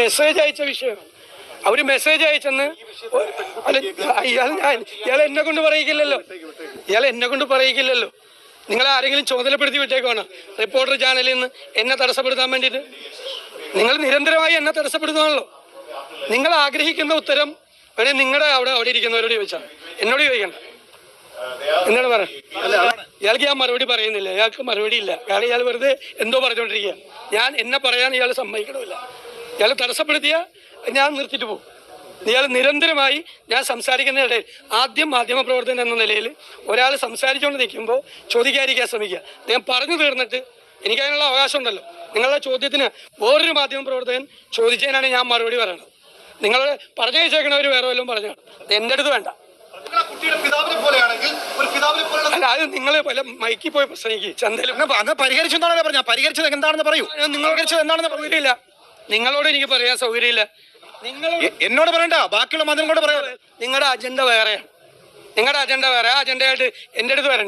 Message അയച്ച വിഷയം. അവർ message അയച്ചെന്ന് അല്ല ഇയാൾ ഇയാൾ എന്നെ കൊണ്ട് പറയിക്കില്ലല്ലോ. ഇയാൾ എന്നെ കൊണ്ട് പറയിക്കില്ലല്ലോ. നിങ്ങൾ ആരെങ്കിലും ചുമതലപ്പെടുത്തി വിട്ടേക്കുവാണ്? റിപ്പോർട്ടർ ചാനലിൽ നിന്ന് എന്നെ തടസ്സപ്പെടുത്താൻ വേണ്ടിയിട്ട്? നിങ്ങൾ നിരന്തരമായി എന്നെ തടസ്സപ്പെടുത്തുകയാണല്ലോ നിങ്ങൾ ആഗ്രഹിക്കുന്ന ഉത്തരം വേണേ നിങ്ങളുടെ അവിടെ അവിടെ ഇരിക്കുന്നവരോട് ചോദിച്ചാൽ എന്നോട് ചോദിക്കണം. എന്താണ് പറ. ഇയാൾക്ക് ഞാൻ മറുപടി പറയുന്നില്ല. ഇയാൾക്ക് മറുപടി ഇല്ല. ഇയാൾ ഇയാൾ വെറുതെ എന്തോ പറഞ്ഞുകൊണ്ടിരിക്കുക ഞാൻ എന്നെ പറയാൻ ഇയാൾ സമ്മതിക്കണമില്ല. ഇയാൾ തടസ്സപ്പെടുത്തിയ ഞാൻ നിർത്തിയിട്ട് പോകും. ഇയാൾ നിരന്തരമായി ഞാൻ സംസാരിക്കുന്ന സംസാരിക്കുന്നതിനിടയിൽ ആദ്യം മാധ്യമപ്രവർത്തകൻ എന്ന നിലയിൽ ഒരാൾ സംസാരിച്ചുകൊണ്ട് നിൽക്കുമ്പോൾ ചോദിക്കാതിരിക്കാൻ ശ്രമിക്കുക. ഞാൻ പറഞ്ഞു തീർന്നിട്ട് എനിക്ക് അതിനുള്ള അവകാശം ഉണ്ടല്ലോ. നിങ്ങളുടെ ചോദ്യത്തിന് വേറൊരു മാധ്യമപ്രവർത്തകൻ ചോദിച്ചതിനാണ് ഞാൻ മറുപടി പറയണത്. നിങ്ങൾ പറഞ്ഞു വെച്ചേക്കണവർ വേറെ വല്ലതും പറഞ്ഞു എന്റെ അടുത്ത് വേണ്ട. അല്ല അത് നിങ്ങൾ പല മൈക്കിൽ പോയി പ്രസംഗിക്കുക ചന്തയിൽ പരിഹരിച്ചെന്നാണല്ലോ പറഞ്ഞ പരിഹരിച്ചത് എന്താണെന്ന് പറയൂ. നിങ്ങൾ എന്താണെന്ന് സൗകര്യമില്ല നിങ്ങളോട് എനിക്ക് പറയാൻ സൗകര്യമില്ല. നിങ്ങൾ എന്നോട് പറയണ്ട. ബാക്കിയുള്ള മാധ്യമങ്ങളോട് പറയാം നിങ്ങളുടെ അജണ്ട വേറെയാണ് നിങ്ങളുടെ അജണ്ട വേറെ. ആ അജണ്ടയായിട്ട് എന്റെ അടുത്ത് വരണ്ട.